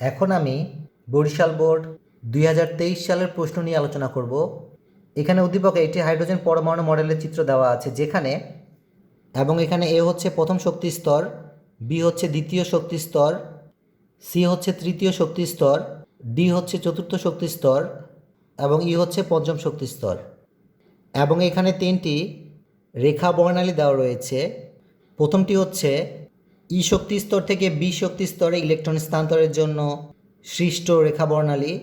এখন আমি বরিশাল বোর্ড দুই হাজার তেইশ সালের প্রশ্ন নিয়ে আলোচনা করব। এখানে উদ্দীপকে একটি হাইড্রোজেন পরমাণু মডেলের চিত্র দেওয়া আছে যেখানে এবং এখানে এ হচ্ছে প্রথম শক্তি স্তর, বি হচ্ছে দ্বিতীয় শক্তি স্তর, সি হচ্ছে তৃতীয় শক্তি স্তর, ডি হচ্ছে চতুর্থ শক্তি স্তর এবং ই হচ্ছে পঞ্চম শক্তি স্তর। এবং এখানে তিনটি রেখা বর্ণালী দেওয়া রয়েছে। প্রথমটি হচ্ছে ই শক্তি স্তর থেকে বি শক্তি স্তরে ইলেকট্রন স্থানান্তরের জন্য সৃষ্ট রেখা বর্ণালী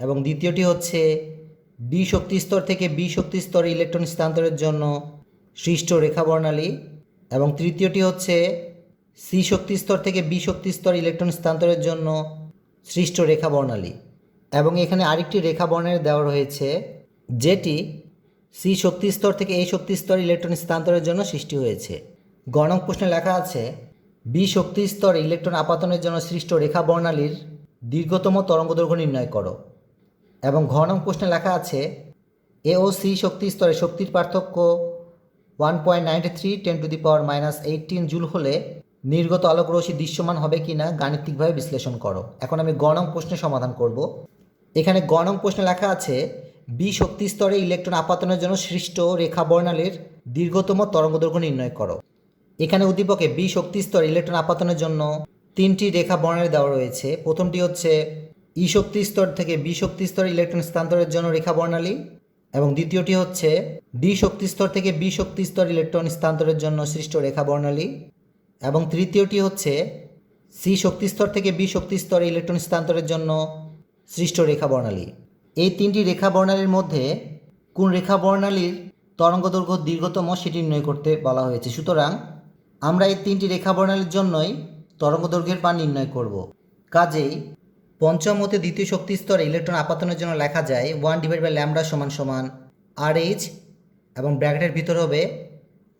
এবং দ্বিতীয়টি হচ্ছে ডি শক্তি স্তর থেকে বি শক্তি স্তরে ইলেকট্রন স্থানান্তরের জন্য সৃষ্ট রেখা বর্ণালী এবং তৃতীয়টি হচ্ছে সি শক্তি স্তর থেকে বি শক্তি স্তর ইলেকট্রন স্থানান্তরের জন্য সৃষ্ট রেখা বর্ণালী এবং এখানে আরেকটি রেখা বর্ণালী দেওয়া রয়েছে যেটি সি শক্তি স্তর থেকে এই শক্তি স্তর ইলেকট্রন স্থানান্তরের জন্য সৃষ্টি হয়েছে। গণক প্রশ্নে লেখা আছে বি শক্তি স্তরে ইলেকট্রন আপাতনের জন্য সৃষ্ট রেখা বর্ণালীর দীর্ঘতম তরঙ্গদৈর্ঘ্য নির্ণয় করো। এবং ঘ নং প্রশ্নে লেখা আছে এ ও সি শক্তি স্তরে শক্তির পার্থক্য one point ninety three ten to the power minus eighteen joule হলে নির্গত আলোক রশ্মি দৃশ্যমান হবে কি না গাণিতিকভাবে বিশ্লেষণ করো। এখন আমি গ নং প্রশ্নের সমাধান করব। এখানে গ নং প্রশ্নে লেখা আছে বি শক্তি স্তরে ইলেকট্রন আপাতনের জন্য সৃষ্ট রেখা বর্ণালীর দীর্ঘতম তরঙ্গদৈর্ঘ্য নির্ণয় করো। এখানে উদ্দীপকে বি শক্তি স্তর ইলেকট্রন আপাতনের জন্য তিনটি রেখা বর্ণালী দেওয়া রয়েছে। প্রথমটি হচ্ছে ই শক্তি স্তর থেকে বি শক্তি স্তরে ইলেকট্রন স্থানান্তরের জন্য রেখা বর্ণালী এবং দ্বিতীয়টি হচ্ছে ডি শক্তি স্তর থেকে বি শক্তি স্তর ইলেকট্রন স্থানান্তরের জন্য সৃষ্ট রেখা বর্ণালী এবং তৃতীয়টি হচ্ছে সি শক্তি স্তর থেকে বি শক্তি স্তরে ইলেকট্রন স্থানান্তরের জন্য সৃষ্ট রেখা বর্ণালী। এই তিনটি রেখা বর্ণালীর মধ্যে কোন রেখা বর্ণালীর তরঙ্গদৈর্ঘ্য দীর্ঘতম সেটি নির্ণয় করতে বলা হয়েছে। সুতরাং আমরা এই তিনটি রেখা বর্ণালীর জন্যই তরঙ্গদৈর্ঘ্যের মান নির্ণয় করব। কাজেই পঞ্চম হতে দ্বিতীয় শক্তি স্তরে ইলেকট্রন আপাতনের জন্য লেখা যায় ওয়ান ডিভাইড বাই ল্যামডা সমান সমান আর এইচ এবং ব্র্যাকেটের ভিতর হবে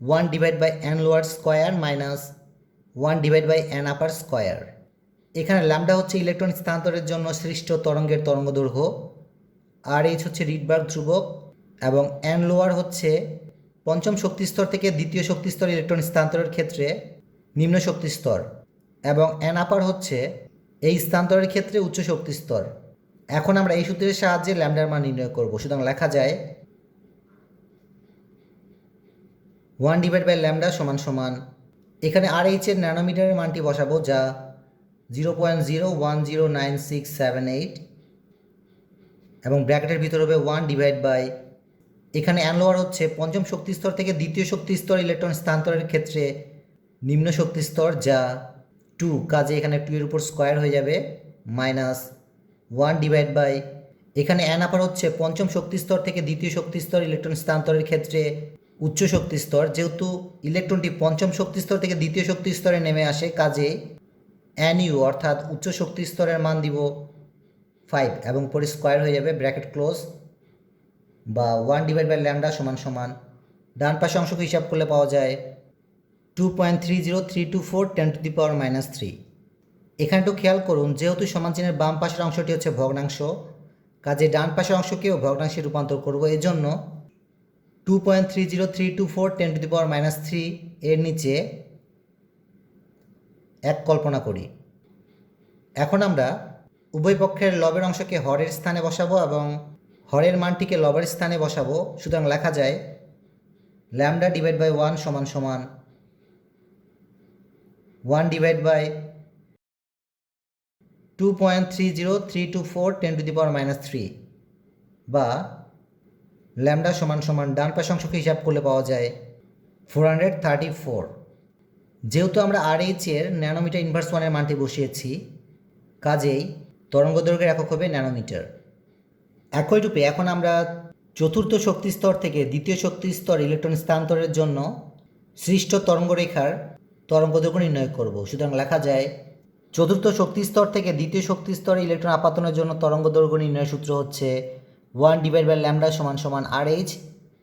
one divide by N lower square minus one divide by N upper square. এখানে ল্যামডা হচ্ছে ইলেকট্রন স্থানান্তরের জন্য সৃষ্ট তরঙ্গের তরঙ্গদৈর্ঘ্য। আর এইচ হচ্ছে রিডবার্গ ধ্রুবক এবং এন লোয়ার হচ্ছে পঞ্চম শক্তিস্তর থেকে দ্বিতীয় শক্তিস্তর ইলেকট্রন স্থানান্তরের ক্ষেত্রে নিম্ন শক্তিস্তর এবং আপার হচ্ছে এই স্থানান্তরের ক্ষেত্রে উচ্চ শক্তিস্তর। এখন আমরা এই সূত্রের সাহায্যে ল্যামডার মান নির্ণয় করব। সুতরাং লেখা যায় ওয়ান ডিভাইড বাই ল্যামডা সমান সমান এখানে আর এইচের ন্যানোমিটারের মানটি বসাবো যা zero point zero one zero nine six seven eight এবং ব্র্যাকেটের ভিতর হবে ওয়ান ডিভাইড বাই এখানে অ্যানলোয়ার হচ্ছে পঞ্চম শক্তি স্তর থেকে দ্বিতীয় শক্তি স্তর ইলেকট্রন স্থানান্তরের ক্ষেত্রে নিম্ন শক্তি স্তর যা টু কাজে এখানে টু এর উপর স্কোয়ার হয়ে যাবে মাইনাস ওয়ান ডিভাইড বাই এখানে অ্যান আপার হচ্ছে পঞ্চম শক্তি স্তর থেকে দ্বিতীয় শক্তি স্তর ইলেকট্রন স্থানান্তরের ক্ষেত্রে উচ্চ শক্তি স্তর যেহেতু ইলেকট্রনটি পঞ্চম শক্তি স্তর থেকে দ্বিতীয় শক্তি স্তরে নেমে আসে, কাজে অ্যান ইউ অর্থাৎ উচ্চ শক্তি স্তরের মান দিব ফাইভ এবং পরে স্কোয়ার হয়ে যাবে ব্র্যাকেট ক্লোজ বা ওয়ান ডিভাইড বাই ল্যামডা সমান সমান, ডান পাশে অংশকে হিসাব করলে পাওয়া যায় two point three zero three two four ten to the power minus three এখানটু খেয়াল করুন, যেহেতু সমান চিহ্নের বাম পাশের অংশটি হচ্ছে ভগ্নাংশ, কাজে ডান পাশের অংশকেও ভগ্নাংশে রূপান্তর করব এর জন্য two point three zero three two four ten to the power minus three এর নিচে এক কল্পনা করি। এখন আমরা উভয় পক্ষের লবের অংশকে হরের স্থানে বসাবো এবং হরের মানটিকে লবের স্থানে বসাবো, সুতরাং লেখা যায় ল্যামডা ডিভাইড বাই ওয়ান সমান সমান one divide by two point three zero three two four ten to the power minus three বা ল্যামডা সমান সমান ডান পাশ অংশকে হিসাব করলে পাওয়া যায় ফোর হান্ড্রেড থার্টি ফোর যেহেতু আমরা আর এইচ এর ন্যানোমিটার ইনভার্স ওয়ানের মানটি বসিয়েছি, কাজেই তরঙ্গদৈর্ঘ্যের একক হবে ন্যানোমিটার। একই রূপে এখন আমরা চতুর্থ শক্তি স্তর থেকে দ্বিতীয় শক্তি স্তর ইলেকট্রন স্থানান্তরের জন্য সৃষ্ট তরঙ্গরেখার তরঙ্গদৈর্ঘ্য নির্ণয় করব। সুতরাং লেখা যায়, চতুর্থ শক্তি স্তর থেকে দ্বিতীয় শক্তি স্তরে ইলেকট্রন আপাতনের জন্য তরঙ্গদৈর্ঘ্য নির্ণয়ের সূত্র হচ্ছে ওয়ান ডিভাইড বাই ল্যামডা সমান সমান আর এইচ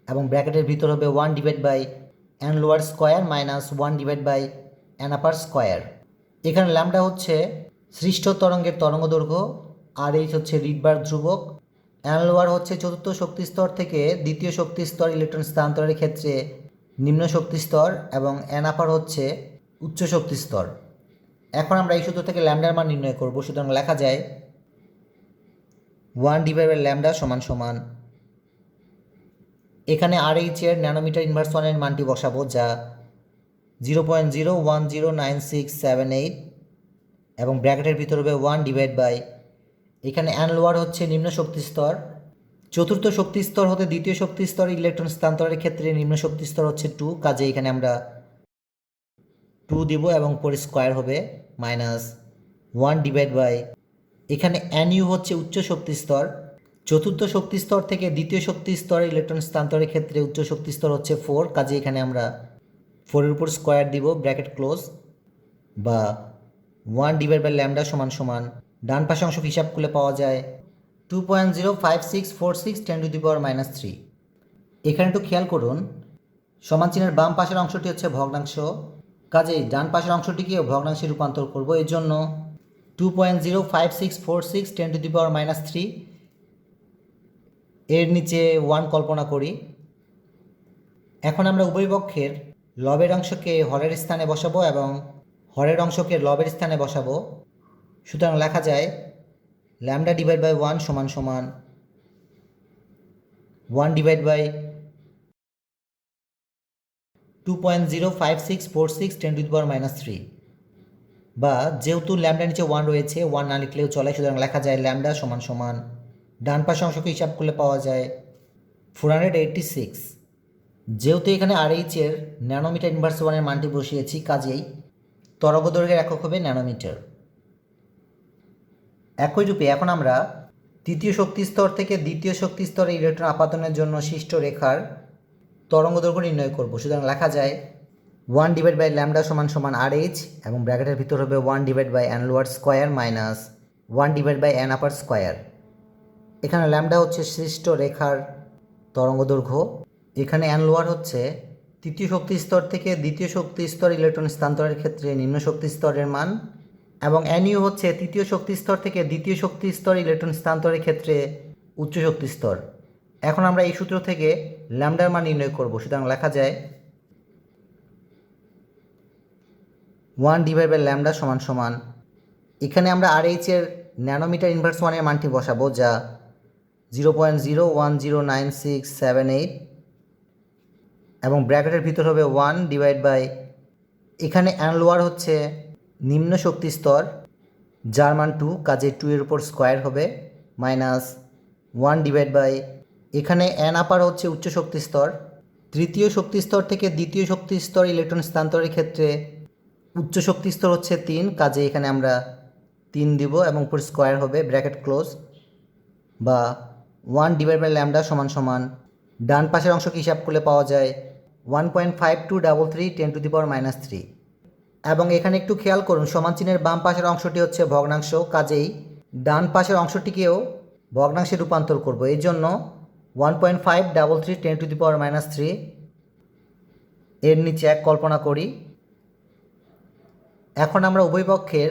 এবং ব্র্যাকেটের ভিতর হবে one divide by N lower square minus one divide by N upper square এখানে ল্যামডা হচ্ছে সৃষ্ট তরঙ্গের তরঙ্গদৈর্ঘ্য আর এইচ হচ্ছে রিডবার ধ্রুবক অ্যান লোয়ার হচ্ছে চতুর্থ শক্তি স্তর থেকে দ্বিতীয় শক্তি স্তর ইলেকট্রন স্থানান্তরের ক্ষেত্রে নিম্ন শক্তি স্তর এবং অ্যান আপার হচ্ছে উচ্চ শক্তি স্তর এখন আমরা এই সূত্র থেকে ল্যামডার মান নির্ণয় করব। সুতরাং লেখা যায় ওয়ান ডিভাইড ল্যামডা সমান সমান এখানে আর এইচ এর ন্যানোমিটার ইনভার্স ওয়ানের মানটি বসাবো যা zero point zero one zero nine six seven eight এবং ব্র্যাকেটের ভিতর হবে ওয়ান ডিভাইড বাই এখানে অ্যান লোয়ার হচ্ছে নিম্ন শক্তি স্তর। চতুর্থ শক্তি স্তর হতে দ্বিতীয় শক্তি স্তরে, ইলেকট্রন স্থানান্তরের ক্ষেত্রে নিম্ন শক্তি স্তর হচ্ছে টু। কাজে এখানে আমরা টু দিব এবং পরে স্কোয়ার হবে মাইনাস ওয়ান ডিভাইড বাই, এখানে এন ইউ হচ্ছে উচ্চ শক্তি স্তর। চতুর্থ শক্তি স্তর থেকে দ্বিতীয় শক্তি স্তরে ইলেকট্রন স্থানান্তরের ক্ষেত্রে উচ্চ শক্তি স্তর হচ্ছে ফোর। কাজে এখানে আমরা ফোরের উপর স্কোয়ার দিব, ব্র্যাকেট ক্লোজ, বা ওয়ান ডিভাইড বাই ল্যামডা সমান সমান ডান পাশে অংশ হিসাব করলে পাওয়া যায়। Two point zero five six four six ten to the power minus three এখানে একটু খেয়াল করুন, সমান চিহ্নের বাম পাশের অংশটি হচ্ছে ভগ্নাংশ। কাজেই ডান পাশের অংশটিকে ভগ্নাংশে রূপান্তর করব এর জন্য। Two point zero five six four six ten to the power minus three এর নিচে ওয়ান কল্পনা করি। এখন আমরা উভয় পক্ষের লবের অংশকে হরের স্থানে বসাবো এবং হরের অংশকে লবের স্থানে বসাবো। সুতরাং লেখা যায় ল্যামডা ডিভাইড বাই ওয়ান সমান সমান one divide by two point zero five six four six ten to power minus three. বা যেহেতু ল্যামডা নিচে ওয়ান রয়েছে, ওয়ান না লিখলেও চলে, সুতরাং লেখা যায় ল্যামডা সমান সমান। ডান পাশে অংশকে হিসাব করলে পাওয়া যায় ফোর হান্ড্রেড এইটটি সিক্স। যেহেতু এখানে আর এইচের ন্যানোমিটার ইনভার্স ওয়ানের মানটি বসিয়েছি, কাজেই তরঙ্গ দৈর্ঘ্যের একক হবে ন্যানোমিটার। একই রূপে এখন আমরা তৃতীয় শক্তি স্তর থেকে দ্বিতীয় শক্তি স্তরে ইলেকট্রন আপাতনের জন্য সৃষ্ট রেখার তরঙ্গ দৈর্ঘ্য নির্ণয় করব। সুতরাং লেখা যায় ওয়ান ডিভাইড বাই ল্যামডা সমান সমান আর এইচ এবং ব্র্যাকেটের ভিতর হবে one divide by N lower square minus one divide by N upper square এখানে ল্যামডা হচ্ছে সৃষ্ট রেখার তরঙ্গ দৈর্ঘ্য। এখানে অ্যান লোয়ার হচ্ছে তৃতীয় শক্তি স্তর থেকে দ্বিতীয় শক্তি স্তর ইলেকট্রন স্থানান্তরের ক্ষেত্রে নিম্ন শক্তি স্তরের মান। এবং অ্যানিউ হচ্ছে তৃতীয় শক্তি স্তর থেকে দ্বিতীয় শক্তি স্তর ইলেকট্রন স্থানান্তরের ক্ষেত্রে উচ্চ শক্তি স্তর। এখন আমরা এই সূত্র থেকে ল্যামডার মান নির্ণয় করব। সুতরাং লেখা যায় ওয়ান ডিভাইড বাই ল্যামডা সমান সমান। এখানে আমরা আর এইচের ন্যানোমিটার ইনভার্স ওয়ানের মানটি বসাবো যা zero point zero one zero nine six seven eight এবং ব্র্যাকেটের ভিতর হবে ওয়ান ডিভাইড বাই এখানে অ্যানলোয়ার হচ্ছে নিম্ন শক্তি স্তর যার টু কাজে টু এর উপর স্কোয়ার হবে মাইনাস ওয়ান ডিভাইড বাই এখানে অ্যান আপার হচ্ছে উচ্চ শক্তি স্তর, তৃতীয় শক্তি স্তর থেকে দ্বিতীয় শক্তি স্তর ইলেকট্রন স্থানান্তরের ক্ষেত্রে উচ্চ শক্তি স্তর হচ্ছে তিন, কাজে এখানে আমরা তিন দিব এবং উপর স্কোয়ার হবে ব্র্যাকেট ক্লোজ বা ওয়ান ডিভাইড বাই ল্যামডা সমান সমান, ডান পাশের অংশকে হিসাব করলে পাওয়া যায় one point five two double three ten to the power minus three এবং এখানে একটু খেয়াল করুন, সমান চিহ্নের বাম পাশের অংশটি হচ্ছে ভগ্নাংশ, কাজেই ডান পাশের অংশটিকেও ভগ্নাংশে রূপান্তর করব। এই জন্য one point five double three ten to the power minus three এর নিচে এক কল্পনা করি। এখন আমরা উভয় পক্ষের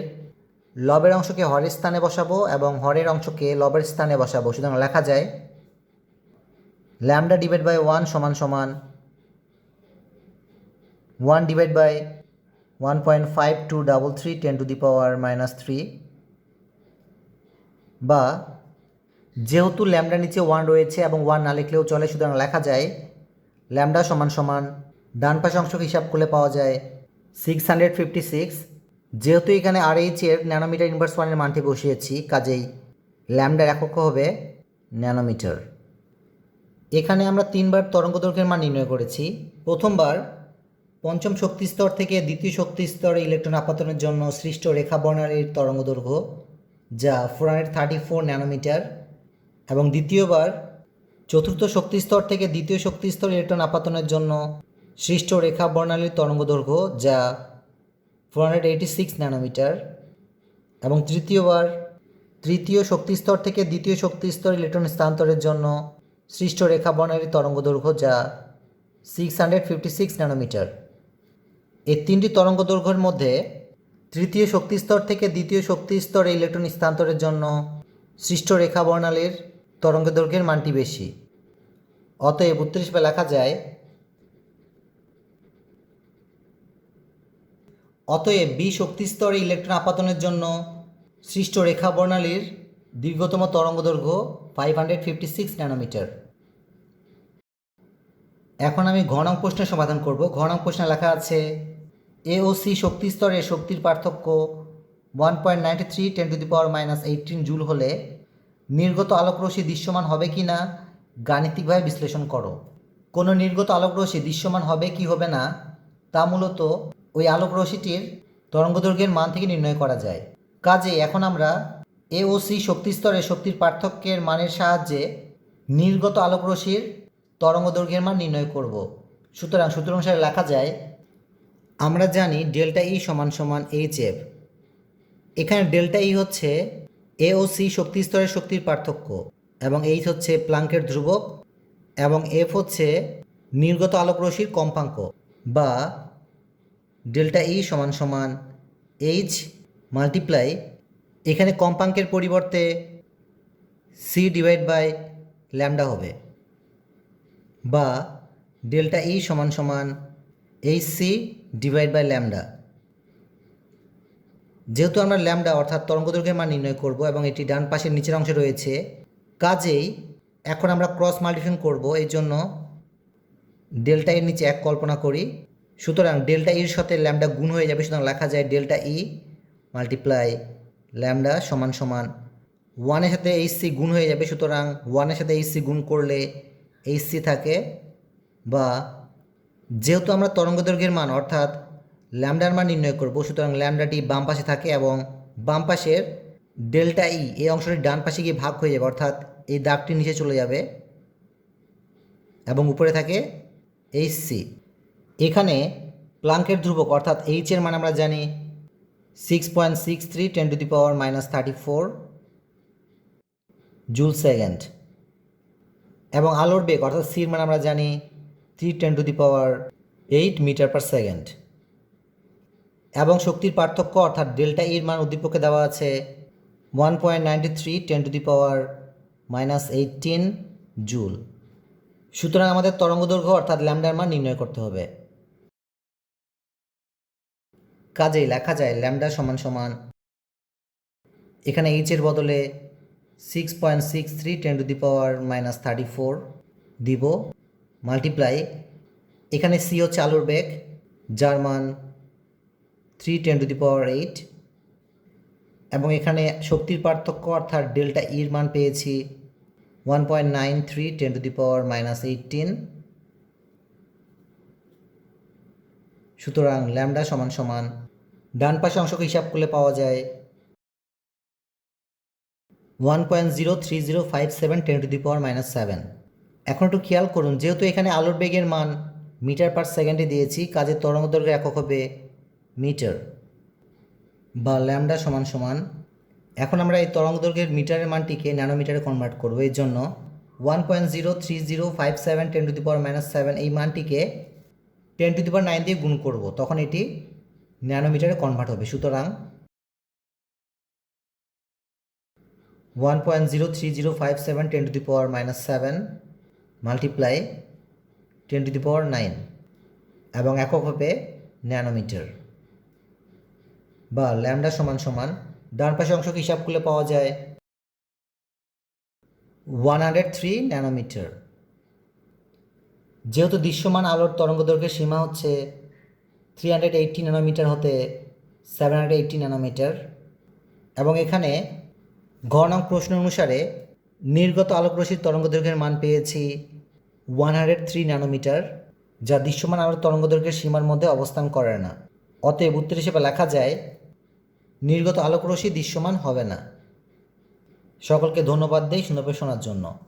লবের অংশকে হরের স্থানে বসাবো এবং হরের অংশকে লবের স্থানে বসাবো। সুতরাং লেখা যায় ল্যামডা ডিভাইড বাই ওয়ান সমান সমান one divide by one point five two double three ten to the power minus three বা যেহেতু ল্যামডা নিচে ওয়ান রয়েছে এবং ওয়ান না লিখলেও চলে, সুতরাং লেখা যায় ল্যামডা সমান সমান ডান পাশে অংশকে হিসাব করলে পাওয়া যায় সিক্স হান্ড্রেড ফিফটি সিক্স যেহেতু এখানে আর এইচের ন্যানোমিটার ইনভার্স ওয়ানের মানটি বসিয়েছি, কাজেই ল্যামডার একক হবে ন্যানোমিটার। এখানে আমরা তিনবার তরঙ্গ দৈর্ঘ্যের মান নির্ণয় করেছি। প্রথমবার পঞ্চম শক্তি স্তর থেকে দ্বিতীয় শক্তি স্তরে ইলেকট্রন আপাতনের জন্য সৃষ্ট রেখা বর্ণালীর তরঙ্গ দৈর্ঘ্য, যা four hundred thirty four nanometre এবং দ্বিতীয়বার চতুর্থ শক্তি স্তর থেকে দ্বিতীয় শক্তি স্তর ইলেকট্রন আপাতনের জন্য সৃষ্ট রেখা বর্ণালীর তরঙ্গ দৈর্ঘ্য, যা four hundred eighty six nanometre এবং তৃতীয়বার তৃতীয় শক্তি স্তর থেকে দ্বিতীয় শক্তি স্তর ইলেকট্রন স্থানান্তরের জন্য সৃষ্ট রেখা বর্ণালীর তরঙ্গ দৈর্ঘ্য, যা six hundred fifty six nanometre এই তিনটি তরঙ্গ দৈর্ঘ্যের মধ্যে তৃতীয় শক্তি স্তর থেকে দ্বিতীয় শক্তি স্তরে ইলেকট্রন স্থানান্তরের জন্য সৃষ্ট রেখা বর্ণালীর তরঙ্গ দৈর্ঘ্যের মানটি বেশি। অতএব উত্তর হিসেবে লেখা যায়, অতএব বি শক্তি স্তরে ইলেকট্রন আপাতনের জন্য সৃষ্ট রেখা বর্ণালীর দীর্ঘতম তরঙ্গদৈর্ঘ্য five hundred fifty six nanometre এখন আমি ঘনং প্রশ্নের সমাধান করব। ঘনং প্রশ্নে লেখা আছে এ ও শক্তি স্তরে শক্তির পার্থক্য one point ninety three ten to the power minus eighteen joule হলে নির্গত আলোকরশ্মি দৃশ্যমান হবে কি না গাণিতিকভাবে বিশ্লেষণ করো। কোনো নির্গত আলোকরশ্মি দৃশ্যমান হবে কি হবে না তা মূলত ওই আলোকরশ্মিটির তরঙ্গদৈর্ঘ্যের মান থেকে নির্ণয় করা যায়। কাজে এখন আমরা এ ও শক্তি স্তরে শক্তির পার্থক্যের মানের সাহায্যে নির্গত আলোকরশ্মির তরঙ্গদৈর্ঘ্যের মান নির্ণয় করব। সুতরাং সূত্র অনুসারে লেখা যায় আমরা জানি ডেল্টা ই সমান সমান এইচ এফ এখানে ডেল্টা ই হচ্ছে এ ও সি শক্তি স্তরের শক্তির পার্থক্য এবং এইচ হচ্ছে প্লাঙ্কের ধ্রুবক এবং এফ হচ্ছে নির্গত আলোকরশ্মির কম্পাঙ্ক বা ডেল্টা ই সমান সমান এইচ মাল্টিপ্লাই এখানে কম্পাঙ্কের পরিবর্তে সি ডিভাইড বাই ল্যামডা হবে বা ডেল্টা ই সমান সমান H C divide by lambda যেহেতু আমরা ল্যামডা অর্থাৎ তরঙ্গদৈর্ঘ্যের মান নির্ণয় করব এবং এটি ডান পাশের নিচের অংশে রয়েছে, কাজেই এখন আমরা ক্রস মাল্টিফিকেশন করব এই জন্য ডেল্টা এর নিচে এক কল্পনা করি। সুতরাং ডেল্টা ইর সাথে ল্যামডা গুণ হয়ে যাবে, সুতরাং লেখা যায় ডেল্টা ই মাল্টিপ্লাই ল্যামডা সমান সমান ওয়ানের সাথে এইচ সি গুণ হয়ে যাবে, সুতরাং ওয়ানের সাথে এইচ সি গুণ করলে এইচ সি থাকে বা যেহেতু আমরা তরঙ্গদৈর্ঘ্যের মান, অর্থাৎ ল্যামডার মান নির্ণয় করব, সুতরাং ল্যামডাটি বাম পাশে থাকে এবং বাম পাশের ডেল্টা ই এই অংশটি ডান পাশে গিয়ে ভাগ হয়ে যাবে, অর্থাৎ এই দাগটি নিচে চলে যাবে এবং উপরে থাকে এইচ সি এখানে প্লাঙ্কের ধ্রুবক, অর্থাৎ এইচ এর মান আমরা জানি six point six three ten to the power minus thirty four joule second এবং আলোর বেগ, অর্থাৎ সির মান আমরা জানি three ten to the power eight metre per second এবং শক্তির পার্থক্য অর্থাৎ ডেল্টা ইর মান উদ্দীপকে দেওয়া আছে one point ninety three ten to the power minus eighteen joule সুতরাং আমাদের তরঙ্গদৈর্ঘ্য অর্থাৎ ল্যামডার মান নির্ণয় করতে হবে। কাজেই লেখা যায় ল্যামডা সমান সমান এখানে এইচ এর বদলে six point six three ten to the power minus thirty four দিব। মাল্টিপ্লাই এখানে সি হচ্ছে আলোর বেগ যার মান three ten to the power eight এবং এখানে শক্তির পার্থক্য অর্থাৎ ডেল্টা ইর মান পেয়েছি one point nine three ten to the power minus eighteen সুতরাং ল্যামডা সমান সমান, ডান পাশে অংশকে হিসাব করলে পাওয়া যায় one point zero three zero five seven ten to the power minus seven এখন একটু খেয়াল করুন, যেহেতু এখানে আলোর বেগের মান মিটার পার সেকেন্ডে দিয়েছি কাজের তরঙ্গদৈর্ঘ্য একক হবে মিটার বা ল্যামডা সমান সমান। এখন আমরা এই তরঙ্গদৈর্ঘ্যের মিটারের মানটিকে ন্যানোমিটারে কনভার্ট করব। এর জন্য one point zero three zero five seven ten to the power minus seven এই মানটিকে ten to the power nine দিয়ে গুণ করব। তখন এটি ন্যানোমিটারে কনভার্ট হবে। সুতরাং one point zero three zero five seven ten to the power minus seven multiply ten to the power nine এবং একক হবে ন্যানোমিটার বা ল্যামডা সমান সমান ডান পাশে অংশকে হিসাব করলে পাওয়া যায় ওয়ান হান্ড্রেড থ্রি ন্যানোমিটার। যেহেতু দৃশ্যমান আলোর তরঙ্গদৈর্ঘ্যের সীমা হচ্ছে থ্রি হান্ড্রেড এইটটি ন্যানোমিটার হতে সেভেন হান্ড্রেড এইটটি ন্যানোমিটার এবং এখানে ঘনক প্রশ্ন অনুসারে নির্গত আলোকরশ্মির তরঙ্গদৈর্ঘ্যের মান পেয়েছি ওয়ান হান্ড্রেড থ্রি ন্যানোমিটার, যা দৃশ্যমান আলোর তরঙ্গদৈর্ঘ্যের সীমার মধ্যে অবস্থান করে না। অতএব উত্তর হিসেবে লেখা যায়, নির্গত আলোকরশ্মি দৃশ্যমান হবে না। সকলকে ধন্যবাদ দেই সুন্দর শোনার জন্য।